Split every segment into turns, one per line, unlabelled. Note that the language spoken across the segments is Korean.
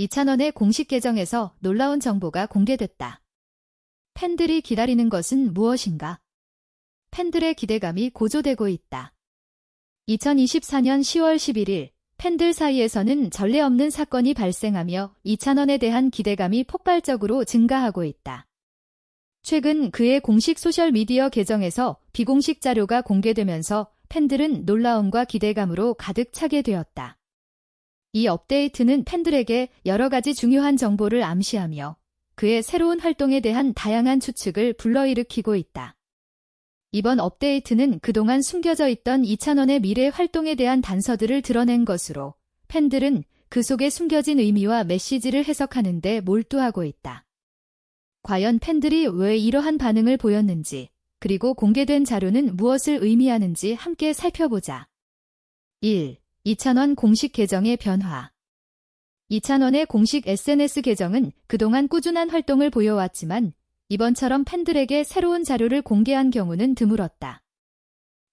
이찬원의 공식 계정에서 놀라운 정보가 공개됐다. 팬들이 기다리는 것은 무엇인가? 팬들의 기대감이 고조되고 있다. 2024년 10월 11일 팬들 사이에서는 전례 없는 사건이 발생하며 이찬원에 대한 기대감이 폭발적으로 증가하고 있다. 최근 그의 공식 소셜미디어 계정에서 비공식 자료가 공개되면서 팬들은 놀라움과 기대감으로 가득 차게 되었다. 이 업데이트는 팬들에게 여러 가지 중요한 정보를 암시하며 그의 새로운 활동에 대한 다양한 추측을 불러일으키고 있다. 이번 업데이트는 그동안 숨겨져 있던 이찬원의 미래 활동에 대한 단서들을 드러낸 것으로 팬들은 그 속에 숨겨진 의미와 메시지를 해석하는 데 몰두하고 있다. 과연 팬들이 왜 이러한 반응을 보였는지, 그리고 공개된 자료는 무엇을 의미하는지 함께 살펴보자. 1. 이찬원 공식 계정의 변화. 이찬원의 공식 SNS 계정은 그동안 꾸준한 활동을 보여왔지만 이번처럼 팬들에게 새로운 자료를 공개한 경우는 드물었다.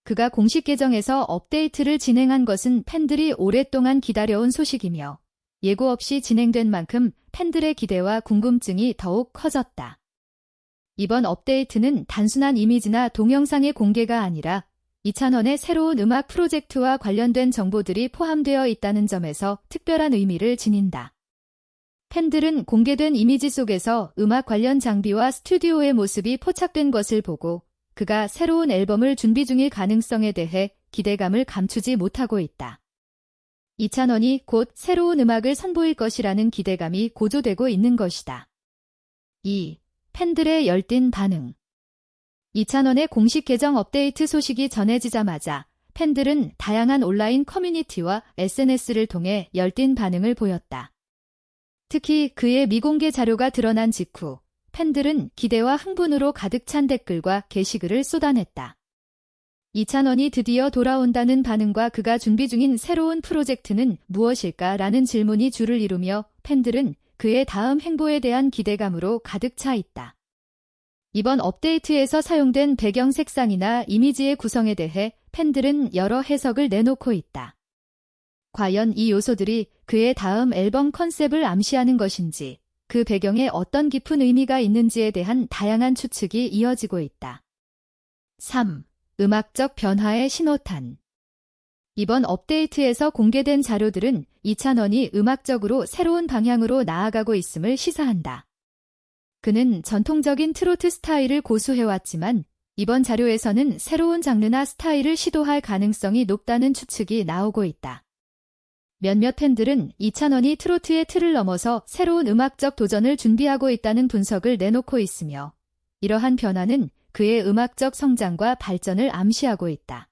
그가 공식 계정에서 업데이트를 진행한 것은 팬들이 오랫동안 기다려온 소식이며 예고 없이 진행된 만큼 팬들의 기대와 궁금증이 더욱 커졌다. 이번 업데이트는 단순한 이미지나 동영상의 공개가 아니라 이찬원의 새로운 음악 프로젝트와 관련된 정보들이 포함되어 있다는 점에서 특별한 의미를 지닌다. 팬들은 공개된 이미지 속에서 음악 관련 장비와 스튜디오의 모습이 포착된 것을 보고 그가 새로운 앨범을 준비 중일 가능성에 대해 기대감을 감추지 못하고 있다. 이찬원이 곧 새로운 음악을 선보일 것이라는 기대감이 고조되고 있는 것이다. 2. 팬들의 열띤 반응 이찬원의 공식 계정 업데이트 소식이 전해지자마자 팬들은 다양한 온라인 커뮤니티와 SNS를 통해 열띤 반응을 보였다. 특히 그의 미공개 자료가 드러난 직후 팬들은 기대와 흥분으로 가득 찬 댓글과 게시글을 쏟아냈다. 이찬원이 드디어 돌아온다는 반응과 그가 준비 중인 새로운 프로젝트는 무엇일까 라는 질문이 줄을 이루며 팬들은 그의 다음 행보에 대한 기대감으로 가득 차 있다. 이번 업데이트에서 사용된 배경 색상이나 이미지의 구성에 대해 팬들은 여러 해석을 내놓고 있다. 과연 이 요소들이 그의 다음 앨범 컨셉을 암시하는 것인지, 그 배경에 어떤 깊은 의미가 있는지에 대한 다양한 추측이 이어지고 있다. 3. 음악적 변화의 신호탄 이번 업데이트에서 공개된 자료들은 이찬원이 음악적으로 새로운 방향으로 나아가고 있음을 시사한다. 그는 전통적인 트로트 스타일을 고수해왔지만 이번 자료에서는 새로운 장르나 스타일을 시도할 가능성이 높다는 추측이 나오고 있다. 몇몇 팬들은 이찬원이 트로트의 틀을 넘어서 새로운 음악적 도전을 준비하고 있다는 분석을 내놓고 있으며 이러한 변화는 그의 음악적 성장과 발전을 암시하고 있다.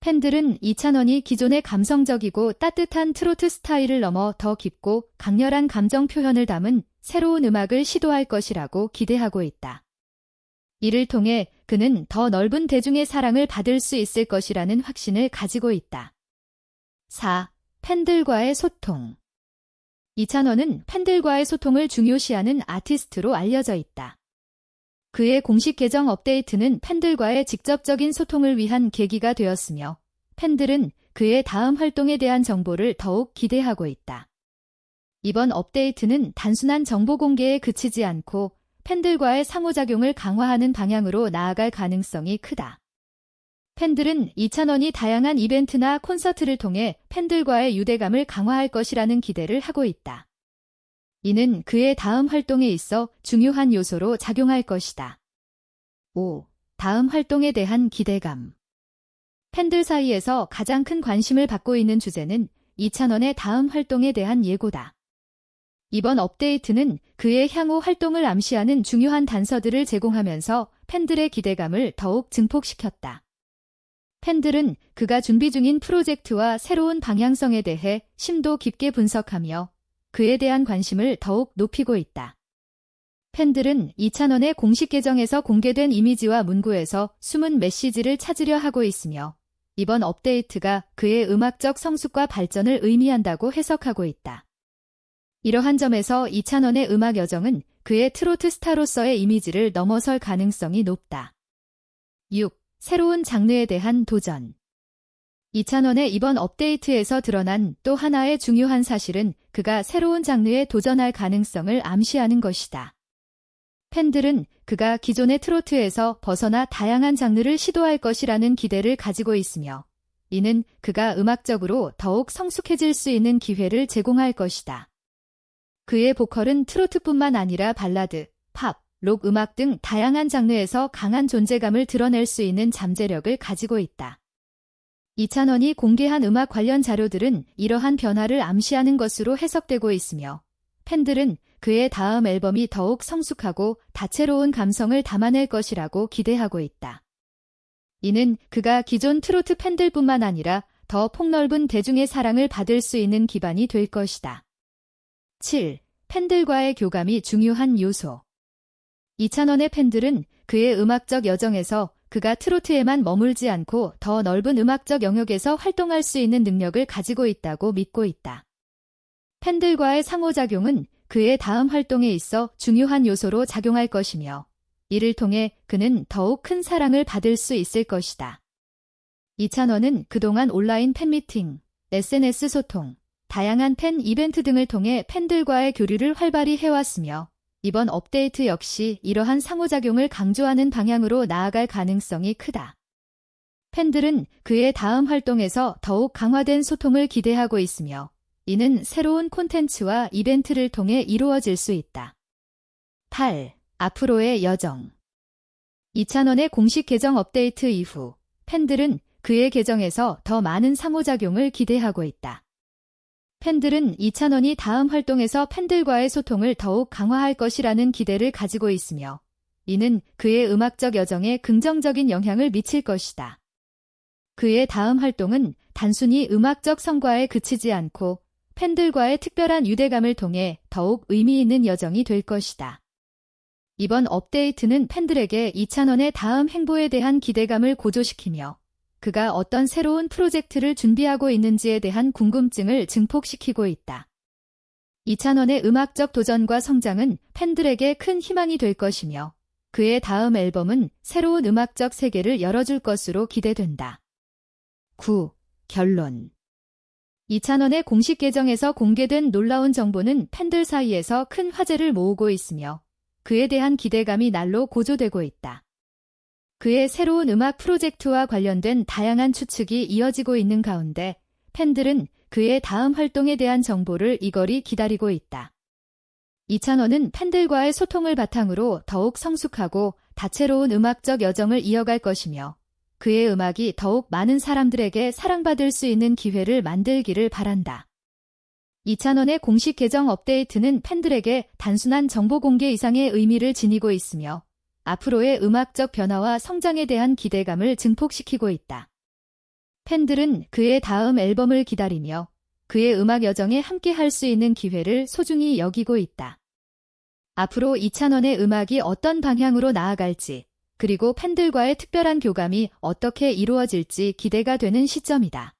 팬들은 이찬원이 기존의 감성적이고 따뜻한 트로트 스타일을 넘어 더 깊고 강렬한 감정 표현을 담은 새로운 음악을 시도할 것이라고 기대하고 있다. 이를 통해 그는 더 넓은 대중의 사랑을 받을 수 있을 것이라는 확신을 가지고 있다. 4. 팬들과의 소통 이찬원은 팬들과의 소통을 중요시하는 아티스트로 알려져 있다. 그의 공식 계정 업데이트는 팬들과의 직접적인 소통을 위한 계기가 되었으며 팬들은 그의 다음 활동에 대한 정보를 더욱 기대하고 있다. 이번 업데이트는 단순한 정보 공개에 그치지 않고 팬들과의 상호작용을 강화하는 방향으로 나아갈 가능성이 크다. 팬들은 이찬원이 다양한 이벤트나 콘서트를 통해 팬들과의 유대감을 강화할 것이라는 기대를 하고 있다. 이는 그의 다음 활동에 있어 중요한 요소로 작용할 것이다. 5. 다음 활동에 대한 기대감. 팬들 사이에서 가장 큰 관심을 받고 있는 주제는 이찬원의 다음 활동에 대한 예고다. 이번 업데이트는 그의 향후 활동을 암시하는 중요한 단서들을 제공하면서 팬들의 기대감을 더욱 증폭시켰다. 팬들은 그가 준비 중인 프로젝트와 새로운 방향성에 대해 심도 깊게 분석하며 그에 대한 관심을 더욱 높이고 있다. 팬들은 이찬원의 공식 계정에서 공개된 이미지와 문구에서 숨은 메시지를 찾으려 하고 있으며 이번 업데이트가 그의 음악적 성숙과 발전을 의미한다고 해석하고 있다. 이러한 점에서 이찬원의 음악 여정은 그의 트로트 스타로서의 이미지를 넘어설 가능성이 높다. 6. 새로운 장르에 대한 도전 이찬원의 이번 업데이트에서 드러난 또 하나의 중요한 사실은 그가 새로운 장르에 도전할 가능성을 암시하는 것이다. 팬들은 그가 기존의 트로트에서 벗어나 다양한 장르를 시도할 것이라는 기대를 가지고 있으며 이는 그가 음악적으로 더욱 성숙해질 수 있는 기회를 제공할 것이다. 그의 보컬은 트로트뿐만 아니라 발라드, 팝, 록 음악 등 다양한 장르에서 강한 존재감을 드러낼 수 있는 잠재력을 가지고 있다. 이찬원이 공개한 음악 관련 자료들은 이러한 변화를 암시하는 것으로 해석되고 있으며 팬들은 그의 다음 앨범이 더욱 성숙하고 다채로운 감성을 담아낼 것이라고 기대하고 있다. 이는 그가 기존 트로트 팬들뿐만 아니라 더 폭넓은 대중의 사랑을 받을 수 있는 기반이 될 것이다. 7. 팬들과의 교감이 중요한 요소. 이찬원의 팬들은 그의 음악적 여정에서 그가 트로트에만 머물지 않고 더 넓은 음악적 영역에서 활동할 수 있는 능력을 가지고 있다고 믿고 있다. 팬들과의 상호작용은 그의 다음 활동에 있어 중요한 요소로 작용할 것이며 이를 통해 그는 더욱 큰 사랑을 받을 수 있을 것이다. 이찬원은 그동안 온라인 팬미팅, SNS 소통, 다양한 팬 이벤트 등을 통해 팬들과의 교류를 활발히 해왔으며 이번 업데이트 역시 이러한 상호작용을 강조하는 방향으로 나아갈 가능성이 크다. 팬들은 그의 다음 활동에서 더욱 강화된 소통을 기대하고 있으며 이는 새로운 콘텐츠와 이벤트를 통해 이루어질 수 있다. 8. 앞으로의 여정 이찬원의 공식 계정 업데이트 이후 팬들은 그의 계정에서 더 많은 상호작용을 기대하고 있다. 팬들은 이찬원이 다음 활동에서 팬들과의 소통을 더욱 강화할 것이라는 기대를 가지고 있으며 이는 그의 음악적 여정에 긍정적인 영향을 미칠 것이다. 그의 다음 활동은 단순히 음악적 성과에 그치지 않고 팬들과의 특별한 유대감을 통해 더욱 의미 있는 여정이 될 것이다. 이번 업데이트는 팬들에게 이찬원의 다음 행보에 대한 기대감을 고조시키며 그가 어떤 새로운 프로젝트를 준비하고 있는지에 대한 궁금증을 증폭시키고 있다. 이찬원의 음악적 도전과 성장은 팬들에게 큰 희망이 될 것이며 그의 다음 앨범은 새로운 음악적 세계를 열어줄 것으로 기대된다. 9. 결론 이찬원의 공식 계정에서 공개된 놀라운 정보는 팬들 사이에서 큰 화제를 모으고 있으며 그에 대한 기대감이 날로 고조되고 있다. 그의 새로운 음악 프로젝트와 관련된 다양한 추측이 이어지고 있는 가운데 팬들은 그의 다음 활동에 대한 정보를 이걸이 기다리고 있다. 이찬원은 팬들과의 소통을 바탕으로 더욱 성숙하고 다채로운 음악적 여정을 이어갈 것이며 그의 음악이 더욱 많은 사람들에게 사랑받을 수 있는 기회를 만들기를 바란다. 이찬원의 공식 계정 업데이트는 팬들에게 단순한 정보 공개 이상의 의미를 지니고 있으며 앞으로의 음악적 변화와 성장에 대한 기대감을 증폭시키고 있다. 팬들은 그의 다음 앨범을 기다리며 그의 음악 여정에 함께 할 수 있는 기회를 소중히 여기고 있다. 앞으로 이찬원의 음악이 어떤 방향으로 나아갈지 그리고 팬들과의 특별한 교감이 어떻게 이루어질지 기대가 되는 시점이다.